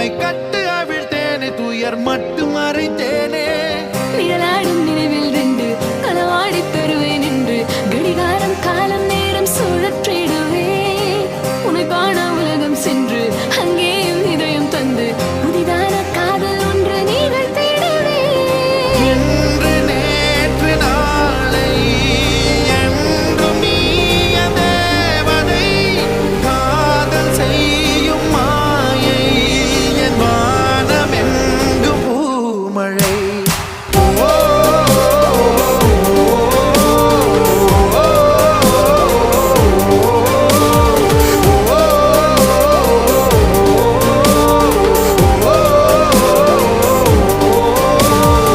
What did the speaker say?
உம்மை கட்டு அவிழ்த்தேனே துயர் மட்டும் அறிந்தேன்